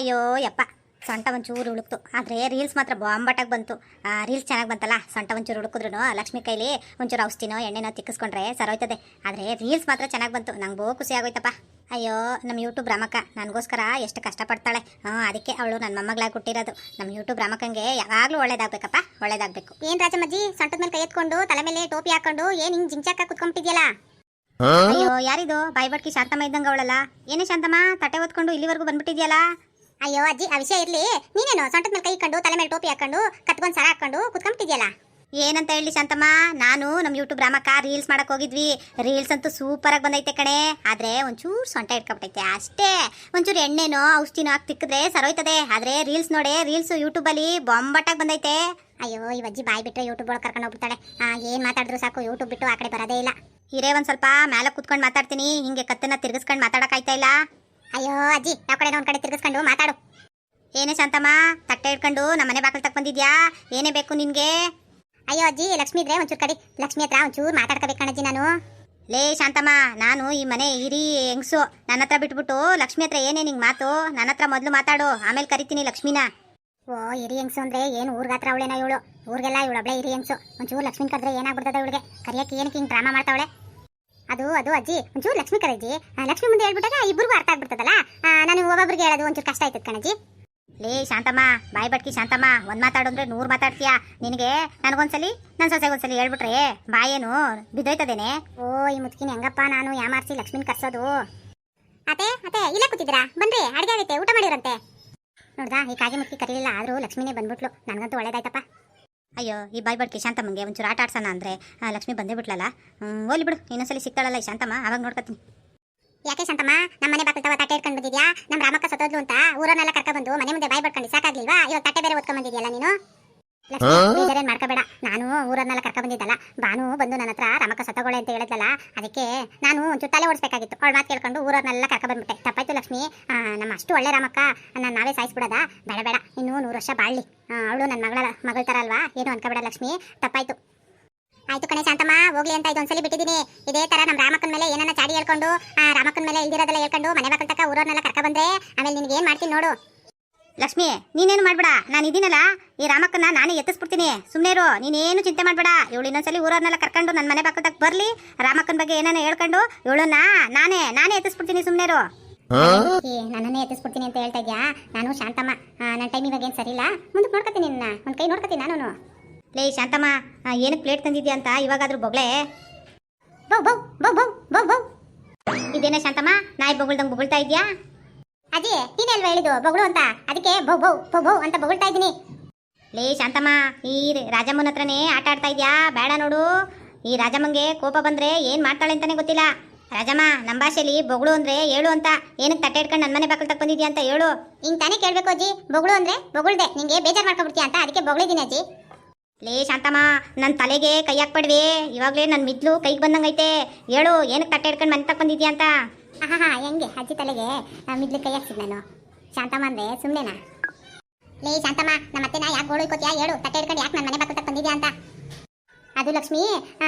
ಅಯ್ಯೋ ಯಪ್ಪ. ಸೊಂಟ ಒಂಚೂರು ಉಳುಕ್ತು. ಆದರೆ ರೀಲ್ಸ್ ಮಾತ್ರ ಬಾಂಬಟಾಗಿ ಬಂತು. ಆ, ರೀಲ್ಸ್ ಚೆನ್ನಾಗಿ ಬಂತಲ್ಲ? ಸೊಂಟ ಒಂಚೂರು ಹುಡುಕಿದ್ರು ಲಕ್ಷ್ಮಿ ಕೈಲಿ ಒಂಚೂರು ಔಷಧಿನೋ ಎಣ್ಣೆನೋ ತಿಕ್ಕಿಸ್ಕೊಂಡ್ರೆ ಸರೋಯ್ತದೆ. ಆದರೆ ರೀಲ್ಸ್ ಮಾತ್ರ ಚೆನ್ನಾಗಿ ಬಂತು. ನಂಗೆ ಬಹು ಖುಷಿ ಆಗೋಯ್ತಪ್ಪ. ಅಯ್ಯೋ ನಮ್ಮ ಯೂಟ್ಯೂಬ್ ರಾಮಕ್ಕ. ನನಗೋಸ್ಕರ ಎಷ್ಟು ಕಷ್ಟಪಡ್ತಾಳೆ. ಹಾಂ ಅದಕ್ಕೆ ಅವಳು ನನ್ನ ಮೊಮ್ಮಗಳಾಗಿ ಹುಟ್ಟಿರೋದು. ನಮ್ಮ ಯೂಟ್ಯೂಬ್ ರಾಮಕ್ಕಂಗೆ ಯಾವಾಗಲೂ ಒಳ್ಳೇದಾಗಬೇಕಪ್ಪ. ಒಳ್ಳೇದಾಗಬೇಕು. ಏನು ರಾಜಮ್ಮಜ್ಜಿ? ಸೊಂಟದ ಮೇಲೆ ಕೈ ಎತ್ಕೊಂಡು ತಲೆ ಮೇಲೆ ಟೋಪಿ ಹಾಕೊಂಡು ಏನು ಹಿಂಗೆ ಜಿಂಚಾಕ ಕುತ್ಕೊಂಡ್ಬಿಟ್ಟಿದ್ಯಲ್ಲ ಅಯ್ಯೋ ಯಾರಿದು? ಬಾಯಿ ಬಡ್ಕಿ ಶಾಂತಮ್ಮ ಇದ್ದಂಗೆ ಅವಳಲ್ಲ. ಏನೇ ಶಾಂತಮ್ಮ? ತಟ್ಟೆ ಓದ್ಕೊಂಡು ಇಲ್ಲಿವರೆಗೂ ಬಂದ್ಬಿಟ್ಟಿದ್ಯಲ್ಲ? ಅಯ್ಯೋ ಅಜ್ಜಿ ಆ ವಿಷಯ ಇರ್ಲಿ. ನೀನೇನು ಸೊಂಟದ ಮೇಲೆ ಕೈ ಇಕ್ಕೊಂಡು ತಲೆ ಮೇಲೆ ಟೋಪಿ ಹಾಕೊಂಡು ಕತ್ಕೊಂಡು ಸರ ಹಾಕೊಂಡು ಕುತ್ಕೊಂಡ್ಬಿಟ್ಟಿದ್ಯಲ್ಲ? ಏನಂತ ಹೇಳಿ ಶಾಂತಮ್ಮ ನಾನು ನಮ್ಮ ಯೂಟ್ಯೂಬ್ ರಾಮಕ್ಕ ರೀಲ್ಸ್ ಮಾಡಕ್ ಹೋಗಿದ್ವಿ. ರೀಲ್ಸ್ ಅಂತೂ ಸೂಪರ್ ಆಗಿ ಬಂದೈತೆ ಕಣೆ. ಆದ್ರೆ ಒಂಚೂರು ಸೊಂಟ ಇಟ್ಕೊಂಡ್ಬಿಟ್ಟೈತೆ. ಅಷ್ಟೇ ಒಂಚೂರು ಎಣ್ಣೆನೋ ಔಷಧಿನೋ ಹಾಕಿ ತಿಕ್ಕಿದ್ರೆ ಸರೋಯ್ತದೆ. ಆದ್ರೆ ರೀಲ್ಸ್ ನೋಡೆ ರೀಲ್ಸ್ ಯೂಟ್ಯೂಬಲ್ಲಿ ಬೊಂಬಟ್ಟಾಗಿ ಬಂದೈತೆ. ಅಯ್ಯೋ ಈ ಅಜ್ಜಿ ಬಾಯಿ ಬಿಟ್ಟರೆ ಯೂಟ್ಯೂಬ್ ಒಳಗೆ ಕರ್ಕೊಂಡು ಹೋಗ್ಬಿಡ್ತಾಳೆ. ಆ, ಏನ್ ಮಾತಾಡಿದ್ರು ಸಾಕು ಯೂಟ್ಯೂಬ್ ಬಿಟ್ಟು ಆ ಕಡೆ ಬರೋದೇ ಇಲ್ಲ. ಹಿರೇ ಒಂದ್ ಸ್ವಲ್ಪ ಮೇಲೆ ಕೂತ್ಕೊಂಡು ಮಾತಾಡ್ತೀನಿ. ಹಿಂಗೆ ಕತ್ತನ್ನ ತಿರ್ಗಿಸ್ಕೊಂಡು ಮಾತಾಡೋಕ್ಕಾಯ್ತಾ ಇಲ್ಲ? ಅಯ್ಯೋ ಅಜ್ಜಿ ಯಾವ ಕಡೆ ಒಂದ್ ಕಡೆ ತಿರ್ಗಿಸ್ಕೊಂಡು ಮಾತಾಡು. ಏನೇ ಶಾಂತಮ್ಮ, ತಟ್ಟೆ ಹಿಡ್ಕೊಂಡು ನಮ್ಮನೆ ಬಾಕಲ್ ತಕ್ ಬಂದಿದ್ಯಾ? ಏನೇ ಬೇಕು ನಿನ್ಗೆ? ಅಯ್ಯೋ ಅಜ್ಜಿ, ಲಕ್ಷ್ಮಿ ಇದ್ರೆ ಒಂಚೂರು ಕಡಿ. ಲಕ್ಷ್ಮಿ ಹತ್ರ ಒಂಚೂರು ಮಾತಾಡ್ಕೋಬೇಕು ಕಣಜ್ಜಿ ನಾನು. ಲೇ ಶಾಂತಮ್ಮ, ನಾನು ಈ ಮನೆ ಹಿರಿ ಹೆಂಗ್ಸು. ನನ್ನ ಹತ್ರ ಬಿಟ್ಬಿಟ್ಟು ಲಕ್ಷ್ಮಿ ಹತ್ರ ಏನೇ ನಿಂಗೆ ಮಾತು? ನನ್ನ ಹತ್ರ ಮೊದಲು ಮಾತಾಡು, ಆಮೇಲೆ ಕರಿತೀನಿ ಲಕ್ಷ್ಮಿನ. ಓ, ಹಿರಿ ಹೆಂಗ್ಸು ಅಂದ್ರೆ ಏನು ಊರ್ಗಾತ್ರ ಅವಳೇನ ಇವಳು? ಊರಿಗೆಲ್ಲ ಇವಳು ಒಬ್ಳೆ ಹಿರಿ ಹೆಂಗ್ಸು. ಒಂಚೂರು ಲಕ್ಷ್ಮಿ ಕದ್ರೆ ಏನಾಗ್ಬಿಡ್ತದೆ ಇವಳಿಗೆ ಕರಿಯಕ್ಕೆ ಏನಕ್ಕೆ ಹಿಂಗೆ ಡ್ರಾಮಾ ಮಾಡ್ತಾವಳೆ? ಅದು ಅದು ಅಜ್ಜಿ ಒಂಚೂರು ಲಕ್ಷ್ಮಿ ಕರಜ್ಜಿ ಲಕ್ಷ್ಮಿ ಮುಂದೆ ಹೇಳ್ಬಿಟ್ಟಾಗ ಇಬ್ಬರಿಗೂ ಅರ್ಥ ಆಗ್ಬಿಡ್ತದಲ್ಲ? ನಾನು ಒಬ್ಬೊಬ್ರಿಗೆ ಹೇಳೋದು ಒಂಚೂರು ಕಷ್ಟ ಆಯ್ತದ ಕಣಜ್ಜಿ. ಲೇ ಶಾಂತಮ್ಮ ಬಾಯಿ ಬಟ್ಕಿ ಶಾಂತಮ್ಮ ಒಂದ್ ಮಾತಾಡಂದ್ರೆ ನೂರ್ ಮಾತಾಡ್ತೀಯಾ? ನಿನಗೆ ನನಗೊಂದ್ಸಲಿ ನನ್ ಸೊಸೆಗೊಂದ್ಸಲಿ ಹೇಳ್ಬಿಟ್ರೆ ಬಾಯೇನು ಬಿದ್ದೋಯ್ತದೇನೆ? ಓ ಈ ಮುತ್ಕಿನ ಹೆಂಗಪ್ಪ ನಾನು ಯಾಮಾರಿಸಿ ಲಕ್ಷ್ಮಿನ ಕರ್ಸೋದು? ಅತೆ ಅತೆ ಇಲ್ಲೇ ಕೂತಿದ್ದೀರಾ? ಬನ್ರಿ ಅಡಿಗೆ ಆಗೈತೆ ಊಟ ಮಾಡಿರಂತೆ ನೋಡ್ದಾ ಈ ಕಾಗೆ ಮುತ್ಕಿ ಕರೀಲಿಲ್ಲ ಆದ್ರೂ ಲಕ್ಷ್ಮೀನೇ ಬಂದ್ಬಿಟ್ಲು. ನನಗಂತೂ ಒಳ್ಳೇದಾಯ್ತಪ್ಪ. ಅಯ್ಯೋ, ಈ ಬಾಯ್ ಬಡ್ಕಿ ಶಾಂತಮ್ಮಂಗೆ ಒಂಚೂರು ಆಟ ಆಡ್ಸೋಣ ಅಂದ್ರೆ ಲಕ್ಷ್ಮಿ ಬಂದೇ ಬಿಟ್ಲಲ್ಲ? ಹೋಗ್ಲಿ ಬಿಡು ಇನ್ನೊಂದ್ಸಲಿ ಸಿಗ್ತಾಳಲ್ಲ ಈ ಶಾಂತಮ್ಮ, ಅವಾಗ ನೋಡ್ಕೊತೀನಿ. ಯಾಕೆ ಶಾಂತಮ್ಮ? ನಮ್ಮ ಮನೆ ಬಾಕಲ್ ತಟ್ಟೆ ಇಟ್ಕೊಂಡು ಬಂದಿದ್ಯಾ? ನಮ್ಮ ರಾಮಕ್ಕ ಸತ್ತೋದ್ಲು ಅಂತ ಊರನ್ನೆಲ್ಲ ಕರ್ಕ ಬಂದು ಮನೆ ಮುಂದೆ ಬಾಯ್ ಬಡ್ಕೊಂಡು ಸಾಕಾಗ್ಲಿಲ್ವಾ? ಇವಾಗ ತಟ್ಟೆ ಬೇರೆ ಓದ್ಕೊಂಡ್ ಬಂದಿದ್ಯಲ್ಲ ನೀನು? ಬೇಜಾರೇನ್ ಮಾಡ್ಕೋಬೇಡ. ನಾನು ಊರನ್ನೆಲ್ಲ ಕರ್ಕ ಬಂದಿದ್ದಲ್ಲ. ಬಾನು ಬಂದು ನನ್ನ ಹತ್ರ ರಾಮಕ್ಕ ಸತ್ತಗೋಳೆ ಅಂತ ಹೇಳಿದ್ಲಲ್ಲ ಅದಕ್ಕೆ ನಾನು ಒಂದು ತಲೆ ಓಡಿಸ್ಬೇಕಾಗಿತ್ತು. ಅವಳ ಮಾತು ಕೇಳ್ಕೊಂಡು ಊರನ್ನೆಲ್ಲ ಕರ್ಕ ಬಂದ್ಬಿಟ್ಟೆ. ತಪ್ಪಾಯ್ತು ಲಕ್ಷ್ಮಿ. ನಮ್ಮ ಅಷ್ಟು ಒಳ್ಳೆ ರಾಮಕ್ಕ ನಾನು ನಾವೇ ಸಾಯಿಸ್ಬಿಡದ? ಬೇಡ ಬೇಡ. ಇನ್ನೂ ನೂರು ವರ್ಷ ಬಾಳ್ಲಿ. ಅವಳು ನನ್ನ ಮಗಳ ಮಗಳ ತರ ಅಲ್ವಾ? ಏನು ಅನ್ಕೋಬೇಡ ಲಕ್ಷ್ಮಿ. ತಪ್ಪಾಯ್ತು. ಆಯ್ತು ಕಣೆ ಶಾಂತಮ್ಮ ಹೋಗ್ಲಿ ಅಂತ ಇದೊಂದ್ಸಲಿ ಬಿಟ್ಟಿದ್ದೀನಿ. ಇದೇ ತರ ನಮ್ಮ ರಾಮಕ್ಕನ ಮೇಲೆ ಏನನ್ನ ಚಾಡಿ ಹೇಳ್ಕೊಂಡು ರಾಮಕ್ಕನ ಮೇಲೆ ಇಲ್ದಿರೋದೆಲ್ಲ ಹೇಳ್ಕೊಂಡು ಮನೆ ಬಾಕಲ್ ತಕ್ಕ ಊರನ್ನೆಲ್ಲ ಕರ್ಕ ಬಂದ್ರೆ ಆಮೇಲೆ ನಿನ್ಗೆ ಏನ್ ಮಾಡ್ತೀನಿ ನೋಡು. ಲಕ್ಷ್ಮಿ ನೀನೇನು ಮಾಡ್ಬೇಡ. ನಾನು ಇದೀನಲ್ಲ. ಈ ರಾಮಕ್ಕನ ನಾನೇ ಎತ್ತಿಸ್ಬಿಡ್ತೀನಿ. ಸುಮ್ಮನೆ ಇರು. ನೀನೇನು ಚಿಂತೆ ಮಾಡ್ಬೇಡ. ಇವಳು ಇನ್ನೊಂದ್ಸಲಿ ಊರನ್ನೆಲ್ಲ ಕರ್ಕೊಂಡು ನನ್ನ ಮನೆ ಪಕ್ಕದಾಗ ಬರಲಿ. ರಾಮಕ್ಕನ ಬಗ್ಗೆ ಏನೇನ ಹೇಳ್ಕೊಂಡು ಇವಳನ್ನ ನಾನೇ ನಾನೇ ಎತ್ತಿಸ್ಬಿಡ್ತೀನಿ. ಸುಮ್ಮನೆ ಇರು. ನನ್ನೇ ನನ್ನನ್ನೇ ಎತ್ತಿಸ್ಬಿಡ್ತೀನಿ ಅಂತ ಹೇಳ್ತಾ ಇದ್ಯಾ? ನಾನು ಶಾಂತಮ್ಮ. ನನ್ನ ಟೈಮ್ ಇವಾಗ ಏನು ಸರಿ ಇಲ್ಲ ಮುಂದಕ್ಕೆ ನೋಡ್ಕೊತೀನಿ ನಿನ್ನ. ಒಂದು ಕೈ ನೋಡ್ಕೊತೀನಿ ನಾನು ಲೇ ಶಾಂತಮ್ಮ ಏನಕ್ಕೆ ಪ್ಲೇಟ್ ತಂದಿದ್ಯಾ ಅಂತ ಇವಾಗಾದ್ರೂ ಬೊಗ್ಳೆ? ಬೌ ಬೌ ಬೌ ಬೌ ಬೌ ಬೌ. ಇದೇನ ಶಾಂತಮ್ಮ? ನಾಯಿ ಬೊಗಳ್ದಂಗೆ ಬೊಗಳ್ತಾ ಇದ್ಯಾ? ಅದೇ ಅಲ್ವಾ ಹೇಳಿದ್ದು ಬಗಳು ಅಂತ? ಅದಕ್ಕೆ ಬೌ ಬೌ ಬೌ ಬೌ ಅಂತ ಬೊಗಳ್ತಾ ಇದ್ದೀನಿ. ಲೇ ಶಾಂತಮ್ಮ ಈ ರಾಜಮ್ಮನ ಹತ್ರನೇ ಆಟ ಆಡ್ತಾ ಇದ್ಯಾ? ಬೇಡ ನೋಡು. ಈ ರಾಜಮ್ಮಂಗೆ ಕೋಪ ಬಂದ್ರೆ ಏನ್ ಮಾಡ್ತಾಳೆ ಅಂತಾನೆ ಗೊತ್ತಿಲ್ಲ. ರಾಜಮ್ಮ ನಮ್ಮ ಭಾಷೆಯಲ್ಲಿ ಬೊಗಳು ಅಂದ್ರೆ ಹೇಳು ಅಂತ. ಏನಕ್ಕೆ ತಟ್ಟೆ ಇಟ್ಕೊಂಡು ನನ್ನ ಮನೆ ಬಾಕಲ್ ತಕ್ ಬಂದಿದ್ಯಾ ಅಂತ ಹೇಳು. ಹಿಂಗ್ ತಾನೇ ಕೇಳ್ಬೇಕು ಅಜ್ಜಿ. ಬೊಗಳು ಅಂದ್ರೆ ಬೊಗಳ್ದೆ. ನಿಂಗೆ ಬೇಜಾರ್ ಮಾಡ್ಕೊಬಿಡ್ತೀಯ ಅಂತ ಅದಕ್ಕೆ ಬೊಗಳಿದ್ದೀನಿ ಅಜ್ಜಿ. ಲೇ ಶಾಂತಮ್ಮ ನನ್ನ ತಲೆಗೆ ಕೈ ಹಾಕ್ಬೇಡ್ವಿ. ಇವಾಗಲೇ ನನ್ನ ಮಿದ್ಲು ಕೈಗೆ ಬಂದಂಗೈತೆ. ಹೇಳು ಏನಕ್ಕೆ ತಟ್ಟೆ ಇಟ್ಕೊಂಡು ಮನೆ ತಕ್ಕ ಬಂದಿದ್ಯಾ ಅಂತ. ಆಹಾ ಹೆಂಗೆ? ಅಜ್ಜಿ ತಲೆಗೆ ಮಿದ್ಲು ಕೈ ಹಾಕ್ಸಿದ್ ನಾನು. ಶಾಂತಮ್ಮ ಅಂದ್ರೆ ಸುಮ್ಮನೆನಾ ಲೇ, ಶಾಂತಮ್ಮ ನಮ್ಮ ಅತ್ತೆನ ಯಾಕೆ ಗೋಳು ಇಕ್ಕೋತಿಯಾ ಹೇಳು, ತಟ್ಟೆ ಹಿಡ್ಕೊಂಡು ಯಾಕೆ ನನ್ನ ಮನೆ ಬಾಕಲ್ ತಂದಿದ್ಯಾ ಅಂತ. ಅದು ಲಕ್ಷ್ಮಿ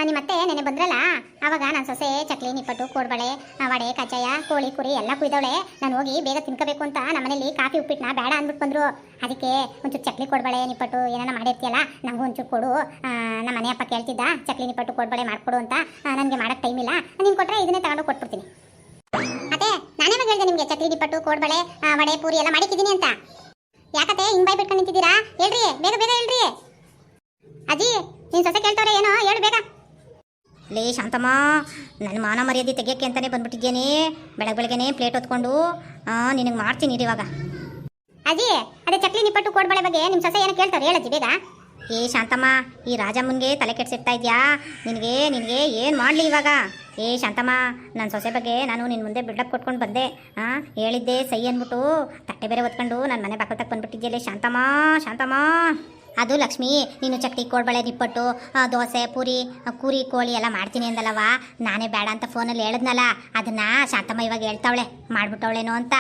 ನಿಮ್ಮ ಅತ್ತೆ ನೆನೆ ಬಂದ್ರಲ್ಲ? ಆವಾಗ ನಾನು ಸೊಸೆ ಚಕ್ಲಿ, ನಿಪ್ಪಟ್ಟು, ಕೋಡ್ಬಳೆ ವಡೆ, ಕಜ್ಜಾಯ, ಕೋಳಿ, ಕುರಿ ಎಲ್ಲ ಕುಯ್ದವಳೆ. ನಾನು ಹೋಗಿ ಬೇಗ ತಿನ್ಕೋಬೇಕು ಅಂತ ನಮ್ಮನೇಲಿ ಕಾಫಿ ನಾ ಬೇಡ ಅಂದ್ಬಿಟ್ಟು ಬಂದ್ರು. ಅದಕ್ಕೆ ಒಂಚೂರು ಚಕ್ಲಿ, ಕೊಡ್ಬಳೆ, ನಿಪ್ಪಟ್ಟು ಏನಾನ ಮಾಡಿರ್ತೀಯಲ್ಲ, ನಂಗೂ ಒಂಚೂರು ಕೊಡು. ನಮ್ಮ ಮನೆ ಅಪ್ಪ ಕೇಳ್ತಿದ್ದ, ಚಕ್ಲಿ, ನಿಪ್ಪಟ್ಟು, ಕೊಡ್ಬಳೆ ಮಾಡ್ಕೊಡು ಅಂತ. ನನಗೆ ಮಾಡೋಕ್ಕೆ ಟೈಮ್ ಇಲ್ಲ. ನೀನು ಕೊಟ್ಟರೆ ಇದನ್ನೇ ತಗೊಂಡು ಕೊಟ್ಬಿಡ್ತೀನಿ. ಹೇಳಿದೆ ನಿಮಗೆ ಚಕ್ಲಿ ನಿಪ್ಪಟ್ಟು ಕೋಡ್ಬಳೆ ವಡೆ ಪೂರಿ ಎಲ್ಲ ಮಾಡಿಕ್ಕಿದ್ದೀನಿ ಅಂತ. ಯಾಕತ್ತೆ ಹಿಂಗ್ ಬಾಯ್ ಬಿಟ್ಕೊಂಡು ನಿಂತಿದ್ದೀರಾ? ಹೇಳ್ರಿ ಬೇಗ ಬೇಗ ಹೇಳ್ರಿ. ಅಜ್ಜಿ ನಿನ್ ಸೊಸೆ ಕೇಳ್ತವ್ರೆ ಏನೋ ಹೇಳು ಬೇಗ. ಲೇ ಶಾಂತಮ್ಮ ನನ್ನ ಮಾನ ಮರ್ಯಾದೆ ತೆಗಿಯೋಕ್ಕೆ ಅಂತಾನೆ ಬಂದ್ಬಿಟ್ಟಿದ್ದೇನೆ ಬೆಳಗ್ಗೆ ಬೆಳಗ್ಗೆನೆ ಪ್ಲೇಟ್ ಹೊತ್ಕೊಂಡು ನಿನಗೆ ಮಾಡ್ತೀನಿ ಇರು ಇವಾಗ. ಅಜ್ಜಿ ಅದೇ ಚಕ್ಲಿ ನಿಪ್ಪಟ್ಟು ಕೋಡ್ಬಳೆ ಬಗ್ಗೆ ನಿಮ್ಮ ಸೊಸೆ ಏನೋ ಕೇಳ್ತಾರೆ ಹೇಳಜ್ಜಿ ಬೇಗ. ಏ ಶಾಂತಮ್ಮ ಈ ರಾಜಮ್ಮನಿಗೆ ತಲೆ ಕೆಡ್ಸಿರ್ತಾ ಇದೆಯಾ? ನಿನಗೆ ನಿನಗೆ ಏನು ಮಾಡಲಿ ಇವಾಗ? ಏ ಶಾಂತಮ್ಮ ನನ್ನ ಸೊಸೆ ಬಗ್ಗೆ ನಾನು ನಿನ್ನ ಮುಂದೆ ಬಿಲ್ಡಪ್ ಕೊಟ್ಕೊಂಡು ಬಂದೆ. ಹಾಂ ಹೇಳಿದ್ದೆ ಸೈ ಅಂದ್ಬಿಟ್ಟು. ತಟ್ಟೆ ಬೇರೆ ಒತ್ಕೊಂಡು ನನ್ನ ಮನೆ ಬಾಕಲ್ ತಕ್ಕ ಬಂದ್ಬಿಟ್ಟಿದ್ಯಲ್ಲೇ ಶಾಂತಮ್ಮ ಶಾಂತಮ್ಮ. ಅದು ಲಕ್ಷ್ಮಿ, ನೀನು ಚಟ್ಟಿ ಕೋಡ್ಬಳೆ ನಿಪ್ಪಟ್ಟು ದೋಸೆ, ಪೂರಿ ಕೂರಿ, ಕೋಳಿ ಎಲ್ಲ ಮಾಡ್ತೀನಿ ಅಂದಲ್ಲವ ನಾನೇ ಬೇಡ ಅಂತ ಫೋನಲ್ಲಿ ಹೇಳಿದ್ನಲ್ಲ, ಅದನ್ನ ಶಾಂತಮ್ಮ ಇವಾಗ ಹೇಳ್ತಾವಳೆ, ಮಾಡ್ಬಿಟ್ಟವಳೇನೋ ಅಂತ.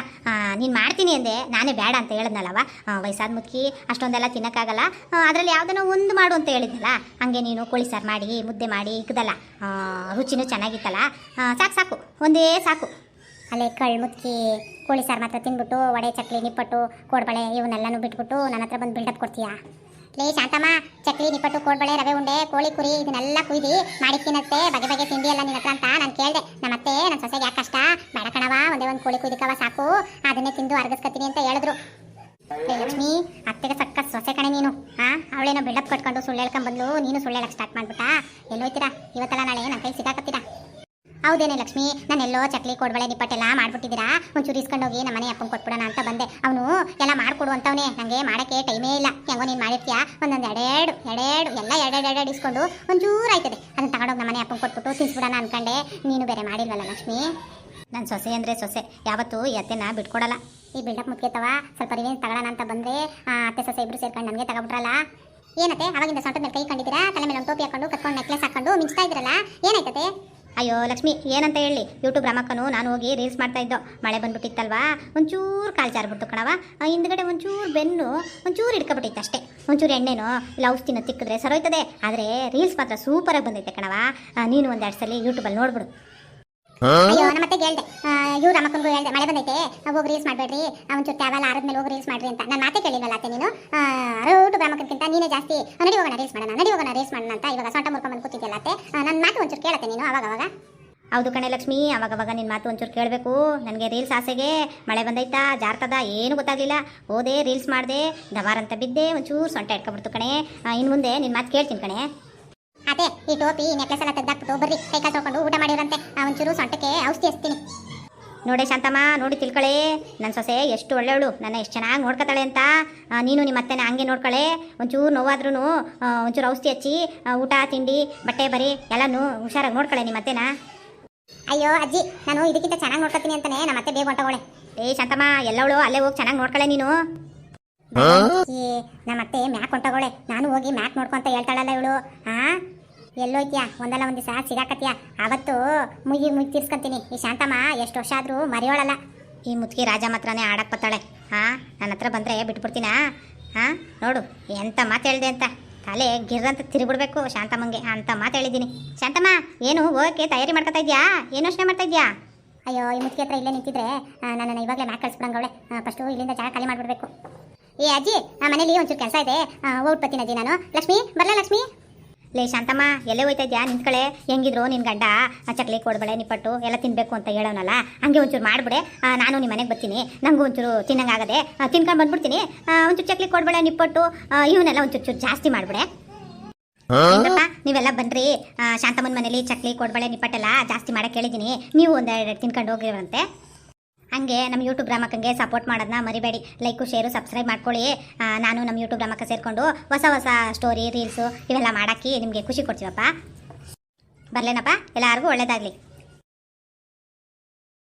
ನೀನು ಮಾಡ್ತೀನಿ ಅಂದೆ, ನಾನೇ ಬೇಡ ಅಂತ ಹೇಳಿದ್ನಲ್ಲವ ವಯಸ್ಸಾದ ಮುದ್ಕಿ ಅಷ್ಟೊಂದೆಲ್ಲ ತಿನ್ನೋಕ್ಕಾಗಲ್ಲ. ಅದರಲ್ಲಿ ಯಾವುದನ್ನೋ ಒಂದು ಮಾಡು ಅಂತ ಹೇಳಿದ್ನಲ್ಲ, ಹಂಗೆ ನೀನು ಕೋಳಿ ಸಾರು ಮಾಡಿ, ಮುದ್ದೆ ಮಾಡಿ ಇಕ್ಕದಲ್ಲ ರುಚಿನೂ ಚೆನ್ನಾಗಿತ್ತಲ್ಲ. ಸಾಕು ಸಾಕು, ಒಂದೇ ಸಾಕು. ಅಲ್ಲೇ ಕಳ್ಳು ಮುತ್ಕಿ ಕೋಳಿ ಸಾರು ಮಾತ್ರ ತಿನ್ಬಿಟ್ಟು, ವಡೆ, ಚಕ್ಲಿ, ನಿಪ್ಪಟ್ಟು ಕೋಡ್ಬಳೆ ಇವನ್ನೆಲ್ಲನೂ ಬಿಟ್ಬಿಟ್ಟು ನನ್ನ ಹತ್ರ ಬಂದು ಬಿಲ್ಡಪ್ ಕೊಡ್ತೀಯಾ? ಲೇ ಶಾಂತಮ್ಮ ಚಕ್ಲಿ ನಿಪ್ಪಟ್ಟು, ಕೋಡ್ಬಳೆ, ರವೆ ಉಂಡೆ, ಕೋಳಿ ಕುರಿ, ಇದನ್ನೆಲ್ಲ ಕುಯ್ದು ಮಾಡಿ ತಿನ್ನತ್ತೆ ಬಗೆ ಬಗೆ ತಿಂಡಿ ಎಲ್ಲ ನಿನ್ನ ಹತ್ರ ಅಂತ ನಾನು ಕೇಳಿದೆ. ನಮ್ಮ ಅತ್ತೆ ನನ್ನ ಸೊಸೆಗೆ ಯಾಕೆ ಕಷ್ಟ? ಬೇಡ ಕಣವ ಒಂದೇ ಒಂದು ಕೋಳಿ ಕುಯ್ದಕ್ಕವ ಸಾಕು. ಅದನ್ನೇ ತಿಂದು ಅರ್ಗಿಸ್ಕತ್ತೀನಿ ಅಂತ ಹೇಳಿದ್ರು. ಲಕ್ಷ್ಮಿ, ಅತ್ತೆಗೆ ಸಕ್ಕ ಸೊಸೆ ಕಣೆ ನೀನು. ಹಾ ಅವಳೇನೋ ಬಿಲ್ಡಪ್ ಕಟ್ಕೊಂಡು ಸುಳ್ಳು ಹೇಳ್ಕೊಂಡ್ ಬಂದ್ಲು. ನೀನು ಸುಳ್ಳು ಹೇಳಕ್ಕೆ ಸ್ಟಾರ್ಟ್ ಮಾಡ್ಬಿಟ್ಟಾ. ಎಲ್ಲೋಯ್ತೀರಾ ಇವತ್ತೆಲ್ಲ ನಾಳೆ ನನ್ನ ಕೈ ಸಿಗಾಕತ್ತೀರಾ? ಹೌದೇನೆ ಲಕ್ಷ್ಮಿ ನಾನೆಲ್ಲೋ ಚಕ್ಲಿ ಕೊಡ್ಬಳೆ ನಿಪ್ಪಟ್ಟೆಲ್ಲ ಮಾಡ್ಬಿಟ್ಟಿದ್ದೀರಾ? ಒಂಚೂರು ಇಸ್ಕೊಂಡು ಹೋಗಿ ನಮ್ಮ ಮನೆ ಅಪ್ಪಂಗೆ ಕೊಟ್ಬಿಡೋಣ ಅಂತ ಬಂದೆ. ಅವನು ಎಲ್ಲ ಮಾಡ್ಕೊಡು ಅಂತವನೇ. ನನಗೆ ಮಾಡೋಕ್ಕೆ ಟೈಮೇ ಇಲ್ಲ. ಹೆಂಗೋ ನೀನು ಮಾಡಿರ್ತೀಯಾ? ಒಂದೊಂದು ಎರಡೆರಡು ಎರಡೆರಡು ಎಲ್ಲ ಎರಡೆರಡು ಇಸ್ಕೊಂಡು ಇಸ್ಕೊಂಡು ಒಂಚೂರು ಆಯ್ತದೆ. ಅದನ್ನು ತಗೊಂಡೋಗಿ ನಮ್ಮ ಮನೆ ಅಪ್ಪಂಗೆ ಕೊಟ್ಬಿಟ್ಟು ತಿನ್ಸ್ಬಿಡೋಣ ಅನ್ಕೊಂಡೆ. ನೀನು ಬೇರೆ ಮಾಡಿಲ್ವಲ್ಲ ಲಕ್ಷ್ಮಿ? ನನ್ನ ಸೊಸೆ ಅಂದರೆ ಸೊಸೆ. ಯಾವತ್ತೂ ಈ ಅತ್ತೆನ ಬಿಟ್ಕೊಡಲ್ಲ. ಈ ಬಿಲ್ಡಪ್ ಮುತ್ಕೇತವ ಸ್ವಲ್ಪ ರಿವೇನ್ಸ್ ತಗೊಳ್ಳೋಣ ಅಂತ ಬಂದ್ರೆ ಆ, ಅತ್ತೆ ಸೊಸೆ ಇಬ್ಬರು ಸೇರ್ಕೊಂಡು ನನಗೆ ತಗೊಬಿಟ್ರಲ್ಲ? ಏನತ್ತೆ ಅವಾಗಿಂದ ಸೊಂಟದ ಮೇಲೆ ಕೈ ಕಂಡಿದ್ದೀರಾ ತಲೆ ಮೇಲೆ ಒಂದು ಟೋಪಿ ಹಾಕೊಂಡು ಕತ್ಕೊಂಡು ನೆಕ್ಲೆಸ್ ಹಾಕೊಂಡು ಮಿಂಚ್ತಾ ಇದ್ರಲ್ಲ ಏನಾಯ್ತತೆ ಅಯ್ಯೋ, ಲಕ್ಷ್ಮಿ, ಏನಂತ ಹೇಳಿ? ಯೂಟ್ಯೂಬ್ ರಮಕ್ಕನು ನಾನು ಹೋಗಿ ರೀಲ್ಸ್ ಮಾಡ್ತಾ ಇದ್ದೋ. ಮಳೆ ಬಂದ್ಬಿಟ್ಟಿತ್ತಲ್ವಾ? ಒಂಚೂರು ಕಾಲು ಜಾರ್ಬಿಡ್ತು ಕಣವ ಹಿಂದ್ಗಡೆ ಒಂಚೂರು ಬೆನ್ನು ಒಂಚೂರು ಹಿಡ್ಕೊಬಿಟ್ಟಿತ್ತು ಅಷ್ಟೇ. ಒಂಚೂರು ಎಣ್ಣೆನೋ ಇಲ್ಲ ಔಷಧಿನ ತಿಕ್ಕಿದ್ರೆ ಸರೋಯ್ತದೆ. ಆದರೆ ರೀಲ್ಸ್ ಮಾತ್ರ ಸೂಪರಾಗಿ ಬಂದೈತೆ ಕಣವ ನೀನು ಒಂದೆರಡು ಸಲ ಯೂಟ್ಯೂಬಲ್ಲಿ ನೋಡ್ಬಿಡು. ಅಯ್ಯೋ ನಮ್ಮತ್ತೆ ಹೇಳ್ದೆ. ಇವ್ರ ಅಮ್ಮಕ್ಕನಿಗೂ ಹೇಳ್ದೆ ಮಳೆ ಬಂದೈತೆ ಹೋಗಿ ರೀಲ್ಸ್ ಮಾಡಬೇಡ್ರಿ ಒಂಚೂರು ಟ್ಯಾವೆಲ್ ಆರದ್ಮೇಲೆ ಹೋಗಿ ರೀಲ್ಸ್ ಮಾಡ್ರಿ ಅಂತ. ನಾನು ಮಾತೆ ಕೇಳಿಲ್ವಲ್ಲ ಅತ್ತೆ ನೀನು? ಯೂಟ್ಯೂಬ್ ಗ್ರಾಮಕ್ಕಿಂತ ನೀನೇ ಜಾಸ್ತಿ ನಡಿ ಹೋಗೋಣ ರೀಲ್ಸ್ ಮಾಡೋಣ ನಡಿ ಹೋಗೋಣ ರೀಲ್ಸ್ ಮಾಡೋಣ ಅಂತ ಇವಾಗ ಸೊಂಟ ಮುರ್ಕೊಂಡ್ಬಂದು ಕೂತಿದ್ಯಲ್ಲ ಅತ್ತೆ. ನನ್ನ ಮಾತು ಒಂಚೂರು ಕೇಳತ್ತೆ ನೀನು ಅವಾಗ ಅವಾಗ? ಹೌದು ಕಣೆ ಲಕ್ಷ್ಮಿ ಅವಾಗವಾಗ ನಿನ್ನ ಮಾತು ಒಂಚೂರು ಕೇಳಬೇಕು. ನನಗೆ ರೀಲ್ಸ್ ಆಸೆಗೆ ಮಳೆ ಬಂದೈತಾ ಜಾರ್ತದ ಏನು ಗೊತ್ತಾಗಲಿಲ್ಲ. ಹೋದೆ ರೀಲ್ಸ್ ಮಾಡಿದೆ ಅಂತ ಬಿದ್ದೆ ಒಂಚೂರು ಸೊಂಟ ಇಟ್ಕೊಬಿಡ್ತು ಕಣೆ. ಇನ್ನು ಮುಂದೆ ನಿನ್ನ ಮಾತು ಕೇಳ್ತೀನಿ ಕಣೆ. ಅದೇ ಈ ಟೋಪಿ ನೆಕ್ಲೆಸ್ ಎಲ್ಲ ತೆಗ್ದಾಕ್ಬಿಟ್ಟು ಬರ್ರಿ. ಕೈ ತೊಳ್ಕೊಂಡು ಊಟ ಮಾಡಿರಂತೆ ಆ, ಒಂಚೂರು ಸೊಂಟಕ್ಕೆ ಔಷಧಿ ಹಚ್ತೀನಿ. ನೋಡಿ ಶಾಂತಮ್ಮ ನೋಡಿ ತಿಳ್ಕೊಳ್ಳಿ ನನ್ನ ಸೊಸೆ ಎಷ್ಟು ಒಳ್ಳೆಯವಳು. ನನ್ನ ಎಷ್ಟು ಚೆನ್ನಾಗಿ ನೋಡ್ಕೊತಾಳೆ ಅಂತ. ನೀನು ನಿಮ್ಮ ಅತ್ತೆನ ಹಂಗೆ ನೋಡ್ಕೊಳ್ಳೆ ಒಂಚೂರು ನೋವಾದ್ರೂ ಒಂಚೂರು ಔಷಧಿ ಹಚ್ಚಿ ಊಟ ತಿಂಡಿ ಬಟ್ಟೆ ಬರಿ ಎಲ್ಲನೂ ಹುಷಾರಾಗಿ ನೋಡ್ಕೊಳ್ಳೆ ನಿಮ್ಮ ಅತ್ತೆನ. ಅಯ್ಯೋ ಅಜ್ಜಿ ನಾನು ಇದಕ್ಕಿಂತ ಚೆನ್ನಾಗಿ ನೋಡ್ಕೊತೀನಿ ಅಂತಾನೆ ನಮ್ಮ ಅತ್ತೆ ಬೇಗ ಹೊಂಟೋಳೆ ಏ ಶಾಂತಮ್ಮ ಎಲ್ಲವಳು ಅಲ್ಲೇ ಹೋಗಿ ಚೆನ್ನಾಗಿ ನೋಡ್ಕೊಳ್ಳೆ ನೀನು. ನಮ್ಮ ಅತ್ತೆ ಮ್ಯಾಕ್ ಹೊಂಟೋಳೆ ನಾನು ಹೋಗಿ ಮ್ಯಾಕ್ ನೋಡ್ಕೊಂತ ಹೇಳ್ತಾಳಲ್ಲ ಇವಳು. ಹಾ ಎಲ್ಲೋಯ್ತ್ಯಾ? ಒಂದಲ್ಲ ಒಂದು ದಿವಸ ಸಿಗಾಕತ್ತೀಯ ಅವತ್ತು ಮುಗಿ ಮುಗಿ ತೀರ್ಸ್ಕೊಂತೀನಿ. ಈ ಶಾಂತಮ್ಮ ಎಷ್ಟು ವರ್ಷ ಆದ್ರೂ ಮರೆಯೋಳಲ್ಲ. ಈ ಮುತ್ಕಿ ರಾಜ ಮಾತ್ರನೇ ಆಡಕ್ಕೆ ಬರ್ತಾಳೆ. ಹಾಂ ನನ್ನ ಹತ್ರ ಬಂದರೆ ಬಿಟ್ಬಿಡ್ತೀನಾ? ಹಾಂ ನೋಡು ಎಂತ ಮಾತು ಹೇಳಿದೆ ಅಂತ. ತಲೆ ಗಿರ್ರಂತ ತಿರುಗಿಬಿಡ್ಬೇಕು ಶಾಂತಮ್ಮಂಗೆ ಅಂತ ಮಾತು ಹೇಳಿದ್ದೀನಿ. ಶಾಂತಮ್ಮ ಏನು ಹೋಗಕ್ಕೆ ತಯಾರಿ ಮಾಡ್ಕೊತಾ ಇದೆಯಾ? ಏನು ಯೋಚನೆ ಮಾಡ್ತಾ ಇದೆಯಾ? ಅಯ್ಯೋ ಈ ಮುತ್ಕಿ ಹತ್ರ ಇಲ್ಲೇ ನಿಂತಿದ್ರೆ ನನ್ನನ್ನು ಇವಾಗಲೇ ಮ್ಯಾಕ್ ಕಳಿಸ್ಬಿಡಂಗವಳೆ ಫಸ್ಟು ಇಲ್ಲಿಂದ ಜಾಗ ಖಾಲಿ ಮಾಡಿಬಿಡ್ಬೇಕು. ಏ ಅಜ್ಜಿ ಆ ಮನೇಲಿ ಒಂಚೂರು ಕೆಲಸ ಇದೆ. ಓಟ್ ಬರ್ತೀನಿ ಅಜ್ಜಿ ನಾನು. ಲಕ್ಷ್ಮಿ ಬರಲಾ ಲಕ್ಷ್ಮಿ? ಲೇ ಶಾಂತಮ್ಮ ಎಲ್ಲೇ ಹೋಯ್ತಾ ಇದ್ಯಾ ನಿಂತ್ಕಳೆ ಹೆಂಗಿದ್ರು ನಿನ್ ಗಂಡ? ಆ ಚಕ್ಲಿ ಕೊಡ್ಬಳೆ ನಿಪ್ಪಟ್ಟು ಎಲ್ಲ ತಿನ್ಬೇಕು ಅಂತ ಹೇಳೋನಲ್ಲ ಹಂಗೆ ಒಂಚೂರು ಮಾಡಿಬಿಡೆ. ನಾನು ನಿಮ್ಮ ಮನೆಗೆ ಬರ್ತೀನಿ. ನನಗೂ ಒಂಚೂರು ತಿನ್ನಂಗಾಗದೆ ತಿನ್ಕೊಂಡು ಬಂದ್ಬಿಡ್ತೀನಿ. ಒಂಚೂರು ಚಕ್ಲಿ ಕೊಡ್ಬಳೆ ನಿಪ್ಪಟ್ಟು ಇವನ್ನೆಲ್ಲ ಒಂಚೂರು ಚೂರು ಜಾಸ್ತಿ ಮಾಡಿಬಿಡೆ. ನೀವೆಲ್ಲ ಬನ್ರಿ. ಶಾಂತಮ್ಮನ ಮನೇಲಿ ಚಕ್ಲಿ ಕೊಡ್ಬಳೆ ನಿಪ್ಪಟ್ಟೆಲ್ಲ ಜಾಸ್ತಿ ಮಾಡಕ್ಕೆ ಹೇಳಿದ್ದೀನಿ ನೀವು ಒಂದೆರಡು ತಿನ್ಕೊಂಡು ಹೋಗಿರಂತೆ ಹಂಗೆ ನಮ್ಮ ಯೂಟ್ಯೂಬ್ ಗ್ರಾಮಕ್ಕಂಗೆ ಸಪೋರ್ಟ್ ಮಾಡೋದನ್ನ ಮರಿಬೇಡಿ. ಲೈಕು ಶೇರು ಸಬ್ಸ್ಕ್ರೈಬ್ ಮಾಡ್ಕೊಳ್ಳಿ. ನಾನು ನಮ್ಮ ಯೂಟ್ಯೂಬ್ ಗ್ರಾಮಕ್ಕೆ ಸೇರಿಕೊಂಡು ಹೊಸ ಹೊಸ ಸ್ಟೋರಿ ರೀಲ್ಸು ಇವೆಲ್ಲ ಮಾಡಕ್ಕೆ ನಿಮಗೆ ಖುಷಿ ಕೊಡ್ತೀವಪ್ಪ. ಬರಲೇನಪ್ಪ? ಎಲ್ಲರಿಗೂ ಒಳ್ಳೇದಾಗಲಿ.